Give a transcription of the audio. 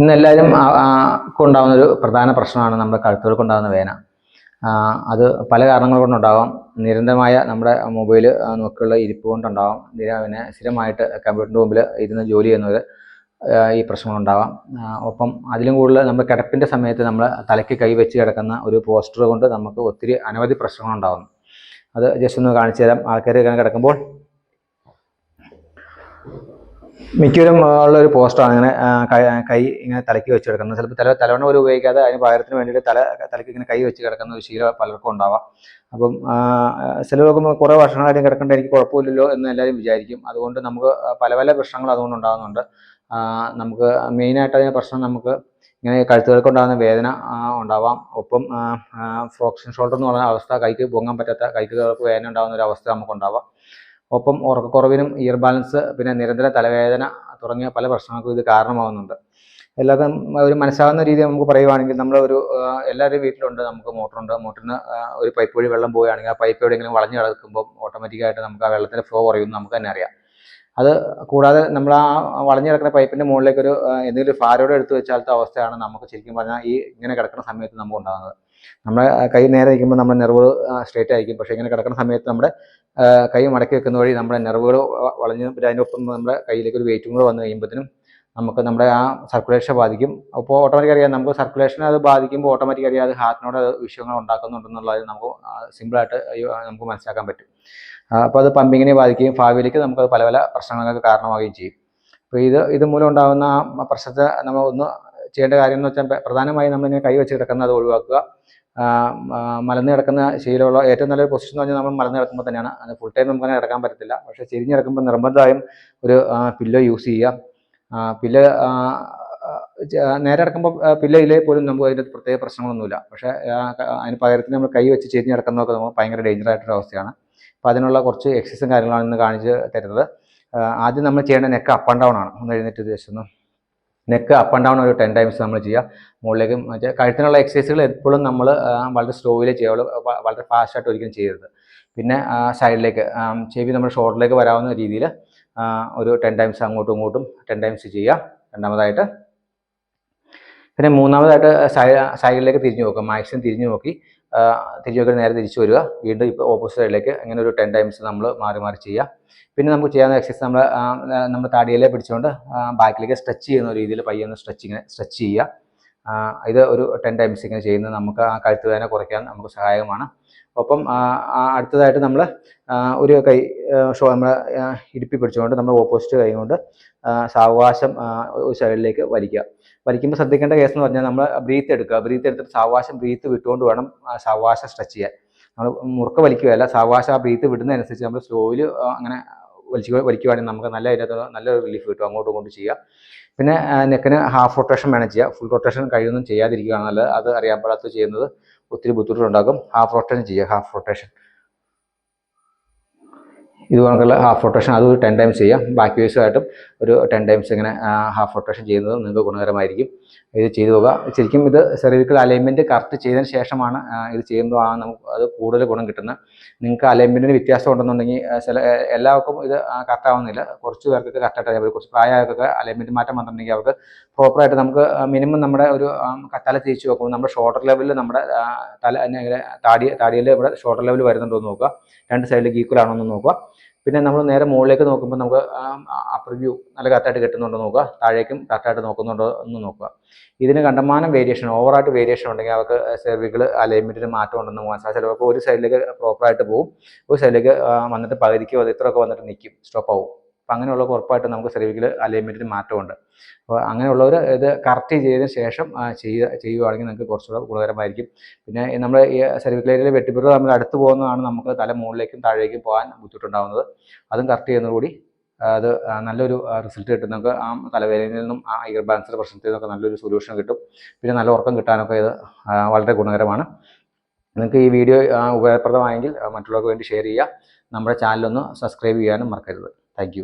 ഇന്ന് എല്ലാവരും ഉണ്ടാകുന്ന ഒരു പ്രധാന പ്രശ്നമാണ് നമ്മുടെ കഴുത്തുകൾക്കുണ്ടാകുന്ന വേന. അത് പല കാരണങ്ങൾ കൊണ്ടുണ്ടാകാം നിരന്തരമായ നമ്മുടെ മൊബൈൽ നോക്കിയുള്ള ഇരിപ്പ് കൊണ്ടുണ്ടാകാം പിന്നെ സ്ഥിരമായിട്ട് കമ്പ്യൂട്ടറിന്റെ മുമ്പിൽ ഇരുന്ന് ജോലി ചെയ്യുന്നവർ ഈ പ്രശ്നങ്ങളുണ്ടാവാം. ഒപ്പം അതിലും കൂടുതൽ നമ്മൾ കിടപ്പിന്റെ സമയത്ത് നമ്മൾ തലയ്ക്ക് കൈ വെച്ച് കിടക്കുന്ന ഒരു പോസ്റ്റർ കൊണ്ട് നമുക്ക് ഒത്തിരി അനവധി പ്രശ്നങ്ങളുണ്ടാകുന്നു അത് ജസ്റ്റ് ഒന്ന് കാണിച്ചു തരാം ആൾക്കാർ കിടക്കുമ്പോൾ മിക്കവരും ഉള്ള ഒരു പോസ്റ്റാണ് ഇങ്ങനെ കൈ ഇങ്ങനെ തലയ്ക്ക് വെച്ച് കിടക്കുന്നത്. ചിലപ്പോൾ തല തലവണ പോലും ഉപയോഗിക്കാതെ അതിന് പകരത്തിന് വേണ്ടിയിട്ട് തല തലയ്ക്ക് ഇങ്ങനെ കൈ വെച്ച് കിടക്കുന്ന ഒരു ശീലം പലർക്കും ഉണ്ടാവാം. അപ്പം ചിലർക്ക് കുറേ വർഷങ്ങളായിട്ട് കിടക്കേണ്ട എനിക്ക് കുഴപ്പമില്ലല്ലോ എന്ന് എല്ലാവരും വിചാരിക്കും. അതുകൊണ്ട് നമുക്ക് പല പല പ്രശ്നങ്ങൾ അതുകൊണ്ട് ഉണ്ടാകുന്നുണ്ട്. നമുക്ക് മെയിനായിട്ട് അതിന് പ്രശ്നം നമുക്ക് ഇങ്ങനെ കഴുത്തുകൾക്ക് ഉണ്ടാകുന്ന വേദന ഉണ്ടാവാം. ഒപ്പം ഫ്രോക്ഷൻ ഷോൾഡർ എന്ന് പറയുന്ന അവസ്ഥ കൈക്ക് പൊങ്ങാൻ പറ്റാത്ത കൈക്ക് വേദന ഉണ്ടാകുന്ന ഒരു അവസ്ഥ നമുക്കുണ്ടാവാം. ഒപ്പം ഉറക്കക്കുറവിനും ഇയർ ബാലൻസ് പിന്നെ നിരന്തര തലവേദന തുടങ്ങിയ പല പ്രശ്നങ്ങൾക്കും ഇത് കാരണമാകുന്നുണ്ട് എല്ലാവർക്കും ഒരു മനസ്സാകുന്ന രീതി നമുക്ക് പറയുവാണെങ്കിൽ നമ്മൾ ഒരു എല്ലാവരുടെയും വീട്ടിലുണ്ട് നമുക്ക് മോട്ടറുണ്ട്. മോട്ടറിന് ഒരു പൈപ്പ് വഴി വെള്ളം പോവുകയാണെങ്കിൽ ആ പൈപ്പ് എവിടെയെങ്കിലും വളഞ്ഞു കിടക്കുമ്പോൾ ഓട്ടോമാറ്റിക്കായിട്ട് നമുക്ക് ആ വെള്ളത്തിന്റെ ഫ്ലോ കുറയുമെന്ന് നമുക്ക് തന്നെ അറിയാം. അത് കൂടാതെ നമ്മൾ ആ വളഞ്ഞു കിടക്കുന്ന പൈപ്പിന്റെ മുകളിലേക്ക് ഒരു എന്തെങ്കിലും ഫാരോടെ എടുത്ത് വെച്ചാലത്തെ അവസ്ഥയാണ് നമുക്ക് ശരിക്കും പറഞ്ഞാൽ ഈ ഇങ്ങനെ കിടക്കുന്ന സമയത്ത് നമുക്ക് ഉണ്ടാകുന്നത്. നമ്മുടെ കൈ നേരെ നിൽക്കുമ്പോൾ നമ്മുടെ നെർവ് സ്ട്രേറ്റ് ആയിരിക്കും. പക്ഷേ ഇങ്ങനെ കിടക്കുന്ന സമയത്ത് നമ്മുടെ കൈ മടക്കി വെക്കുന്ന വഴി നമ്മുടെ നെർവുകൾ വളഞ്ഞ് പിന്നെ അതിനൊപ്പം നമ്മുടെ കയ്യിലേക്ക് ഒരു വെയിറ്റും കൂടെ വന്നു കഴിയുമ്പോഴത്തേനും നമുക്ക് നമ്മുടെ ആ സർക്കുലേഷനെ ബാധിക്കും. അപ്പോൾ ഓട്ടോമാറ്റിക് അറിയാം നമുക്ക് സർക്കുലേഷൻ അത് ബാധിക്കുമ്പോൾ ഓട്ടോമാറ്റിക് അറിയാം അത് ഹാർട്ടിനോട് അത് വിഷയങ്ങൾ ഉണ്ടാക്കുന്നുണ്ടെന്നുള്ളത് നമുക്ക് സിമ്പിളായിട്ട് നമുക്ക് മനസ്സിലാക്കാൻ പറ്റും. അപ്പോൾ അത് പമ്പിങ്ങിനെ ബാധിക്കുകയും ഭാവിയിലേക്ക് നമുക്ക് പല പല പ്രശ്നങ്ങൾക്ക് കാരണമാവുകയും ചെയ്യും. അപ്പോൾ ഇത് ഇത് മൂലം ഉണ്ടാകുന്ന ആ പ്രശ്നത്തെ നമ്മൾ ഒന്ന് ചെയ്യേണ്ട കാര്യം എന്ന് വെച്ചാൽ പ്ര- പ്രധാനമായും നമ്മളിങ്ങനെ കൈ വെച്ച് കിടക്കുന്നത് അത് ഒഴിവാക്കുക. മലന്ന് കിടക്കുന്ന ശീലമുള്ള ഏറ്റവും നല്ലൊരു പൊസിഷൻ എന്ന് പറഞ്ഞാൽ നമ്മൾ മലന്ന് കിടക്കുമ്പോൾ തന്നെയാണ്. അത് ഫുൾ ടൈം നമുക്ക് അങ്ങനെ കിടക്കാൻ പറ്റത്തില്ല. പക്ഷേ ചെരിഞ്ഞ് കിടക്കുമ്പോൾ നിർബന്ധമായും ഒരു പില്ലോ യൂസ് ചെയ്യുക. പില്ല് നേരെ ഇറക്കുമ്പോൾ പില്ലയിലെ പോലും നമുക്ക് അതിന്റെ പ്രത്യേക പ്രശ്നങ്ങളൊന്നുമില്ല. പക്ഷേ അതിന് പകരത്തിന് നമ്മൾ കൈ വെച്ച് ചെരിഞ്ഞ് കിടക്കുന്നതൊക്കെ നമുക്ക് ഭയങ്കര ഡേഞ്ചർ ആയിട്ടൊരു അവസ്ഥയാണ്. അപ്പോൾ അതിനുള്ള കുറച്ച് എക്സസൈസും കാര്യങ്ങളാണ് ഇന്ന് കാണിച്ച് തരുന്നത്. ആദ്യം നമ്മൾ ചെയ്യേണ്ട നെക്ക് അപ്പ് ആൻഡ് ഡൗൺ ആണ്. ഒന്ന് എഴുന്നേറ്റ് ഉദ്ദേശിക്കുന്നു നെക്ക് അപ്പ് ആൻഡ് ഡൗൺ ഒരു ടെൻ ടൈംസ് നമ്മൾ ചെയ്യുക. മുകളിലേക്ക് മറ്റേ കഴുത്തിനുള്ള എക്സസൈസുകൾ എപ്പോഴും നമ്മൾ വളരെ സ്ലോയിൽ ചെയ്യുള്ളൂ വ- വളരെ ഫാസ്റ്റായിട്ട് ഒരിക്കലും ചെയ്യരുത്. പിന്നെ സൈഡിലേക്ക് ചെവി നമ്മുടെ ഷോൾഡറിലേക്ക് വരാവുന്ന രീതിയിൽ ഒരു ടെൻ ടൈംസ് അങ്ങോട്ടും ഇങ്ങോട്ടും ടെൻ ടൈംസ് ചെയ്യുക. രണ്ടാമതായിട്ട് പിന്നെ മൂന്നാമതായിട്ട് സൈഡിലേക്ക് തിരിഞ്ഞു നോക്കുക. മാക്സിമം തിരിഞ്ഞു നോക്കി. തിരിഞ്ഞു നോക്കി നേരെ തിരിച്ചു വരിക. വീണ്ടും ഇപ്പോൾ ഓപ്പോസിറ്റ് സൈഡിലേക്ക് അങ്ങനെ ഒരു ടെൻ ടൈംസ് നമ്മൾ മാറി മാറി ചെയ്യുക. പിന്നെ നമുക്ക് ചെയ്യാവുന്ന എക്സസൈസ് നമ്മൾ നമ്മുടെ താടിയിലെ പിടിച്ചുകൊണ്ട് ബാക്കിലേക്ക് സ്ട്രെച്ച് ചെയ്യുന്ന രീതിയിൽ പയ്യൊന്ന് സ്ട്രെച്ചിങ്ങനെ സ്ട്രെച്ച് ചെയ്യുക. ഇത് ഒരു ടെൻ ടൈംസ് ഇങ്ങനെ ചെയ്യുന്നത് നമുക്ക് ആ കഴുത്ത് വേദന കുറയ്ക്കാൻ നമുക്ക് സഹായകമാണ്. ഒപ്പം അടുത്തതായിട്ട് നമ്മൾ ഒരു കൈ ഷോ നമ്മൾ ഇടുപ്പി പിടിച്ചുകൊണ്ട് നമ്മൾ ഓപ്പോസിറ്റ് കൈ കൊണ്ട് സാവകാശം ഒരു സൈഡിലേക്ക് വലിക്കുക. വലിക്കുമ്പോൾ ശ്രദ്ധിക്കേണ്ട കേസ് എന്ന് പറഞ്ഞാൽ നമ്മൾ ബ്രീത്ത് എടുക്കുക. ബ്രീത്ത് എടുത്തിട്ട് സാവകാശം ബ്രീത്ത് വിട്ടുകൊണ്ട് വേണം സാവകാശം സ്ട്രെച്ച് ചെയ്യാൻ. നമ്മൾ മുറുക്ക വലിക്കുകയല്ല സാവകാശം ആ ബ്രീത്ത് വിടുന്നതനുസരിച്ച് നമ്മൾ സ്ലോയിൽ അങ്ങനെ വലിച്ചു വലിക്കുവാണെങ്കിൽ നമുക്ക് നല്ല അതിനകത്ത് നല്ലൊരു റിലീഫ് കിട്ടും. അങ്ങോട്ടും ഇങ്ങോട്ടും ചെയ്യുക. പിന്നെ നെക്കിന് ഹാഫ് റൊട്ടേഷൻ വേണം ചെയ്യുക ഫുൾ റൊട്ടേഷൻ കഴിയൊന്നും ചെയ്യാതിരിക്കുകയാണ് നല്ലത്. അത് അറിയാൻ പാടാത്ത ചെയ്യുന്നത് ഒത്തിരി ബുദ്ധിമുട്ടുണ്ടാക്കും. ഹാഫ് റൊട്ടേഷൻ ചെയ്യുക. ഹാഫ് റൊട്ടേഷൻ ഇത് കണക്കുള്ള ഹാഫ് റൊട്ടേഷൻ അത് ടെൻ ടൈംസ് ചെയ്യാം. ബാക്കി വേസുമായിട്ടും ഒരു ടെൻ ടൈംസ് ഇങ്ങനെ ഹാഫ് റൊട്ടേഷൻ ചെയ്യുന്നത് നിങ്ങൾക്ക് ഗുണകരമായിരിക്കും. ഇത് ചെയ്തു പോകുക ശരിക്കും ഇത് സെർവിക്കൽ അലൈൻമെന്റ് കറക്റ്റ് ചെയ്തതിന് ശേഷമാണ് ഇത് ചെയ്യുന്നതാണ് നമുക്ക് അത് കൂടുതൽ ഗുണം കിട്ടുന്നത്. നിങ്ങൾക്ക് അലൈൻമെന്റിന് വ്യത്യാസം ഉണ്ടെന്നുണ്ടെങ്കിൽ ചില എല്ലാവർക്കും ഇത് കറക്റ്റ് ആവുന്നില്ല. കുറച്ച് പേർക്കൊക്കെ കറക്റ്റായിട്ട് കുറച്ച് പ്രായമായവർക്കൊക്കെ അലൈൻമെന്റ് മാറ്റം വന്നിട്ടുണ്ടെങ്കിൽ അവർക്ക് പ്രോപ്പറായിട്ട് നമുക്ക് മിനിമം നമ്മുടെ ഒരു തല തിരിച്ച് നോക്കുമ്പോൾ നമ്മുടെ ഷോൾഡർ ലെവലിൽ നമ്മുടെ തല താടി താടിയിൽ ഇവിടെ ഷോൾഡർ ലെവൽ വരുന്നുണ്ടോ എന്ന് നോക്കുക. രണ്ട് സൈഡിൽ ഈക്വൽ ആണോ എന്ന് നോക്കുക. പിന്നെ നമ്മൾ നേരെ മുകളിലേക്ക് നോക്കുമ്പോൾ നമുക്ക് അപ്പർ വ്യൂ നല്ല കറക്റ്റായിട്ട് കിട്ടുന്നുണ്ടോ നോക്കുക. താഴേക്കും കറക്റ്റായിട്ട് നോക്കുന്നുണ്ടോ എന്ന് നോക്കുക. ഇതിന് കണ്ടമാനം വേരിയേഷൻ ഓവറായിട്ട് വേരിയേഷൻ ഉണ്ടെങ്കിൽ അവർക്ക് സെർവിക്കൽ അലൈൻമെന്റിന് മാറ്റം ഉണ്ടെന്ന് പോകാൻ സാധിച്ചാൽ ചിലപ്പോൾ ഒരു സൈഡിലേക്ക് പ്രോപ്പറായിട്ട് പോകും ഒരു സൈഡിലേക്ക് വന്നിട്ട് പകുതിക്കോ അത് ഇത്രയൊക്കെ വന്നിട്ട് നിൽക്കും സ്റ്റോപ്പ് ആവും. അപ്പം അങ്ങനെയുള്ള ഉറപ്പായിട്ട് നമുക്ക് സെർവിക്കൽ അലൈൻമെന്റിന് മാറ്റമുണ്ട്. അപ്പോൾ അങ്ങനെയുള്ളവർ ഇത് കറക്റ്റ് ചെയ്തതിന് ശേഷം ചെയ്യുക ചെയ്യുകയാണെങ്കിൽ നിങ്ങൾക്ക് കുറച്ചുകൂടെ ഗുണകരമായിരിക്കും. പിന്നെ നമ്മൾ ഈ വെട്ടിപ്പിറ നമ്മൾ അടുത്ത് പോകുന്നതാണ് നമുക്ക് തല മുകളിലേക്കും താഴേക്കും പോകാൻ ബുദ്ധിമുട്ടുണ്ടാകുന്നത് അതും കറക്റ്റ് ചെയ്യുന്നതോടുകൂടി അത് നല്ലൊരു റിസൾട്ട് കിട്ടും. നമുക്ക് ആ തലവേദനയിൽ നിന്നും ആ ഇയർ ബാലൻസിന്റെ പ്രശ്നത്തിൽ നിന്നൊക്കെ നല്ലൊരു സൊല്യൂഷൻ കിട്ടും. പിന്നെ നല്ല ഉറക്കം കിട്ടാനൊക്കെ ഇത് വളരെ ഗുണകരമാണ്. നിങ്ങൾക്ക് ഈ വീഡിയോ ഉപകാരപ്രദമായെങ്കിൽ മറ്റുള്ളവർക്ക് വേണ്ടി ഷെയർ ചെയ്യുക. നമ്മുടെ ചാനലൊന്ന് സബ്സ്ക്രൈബ് ചെയ്യാനും മറക്കരുത്. താങ്ക്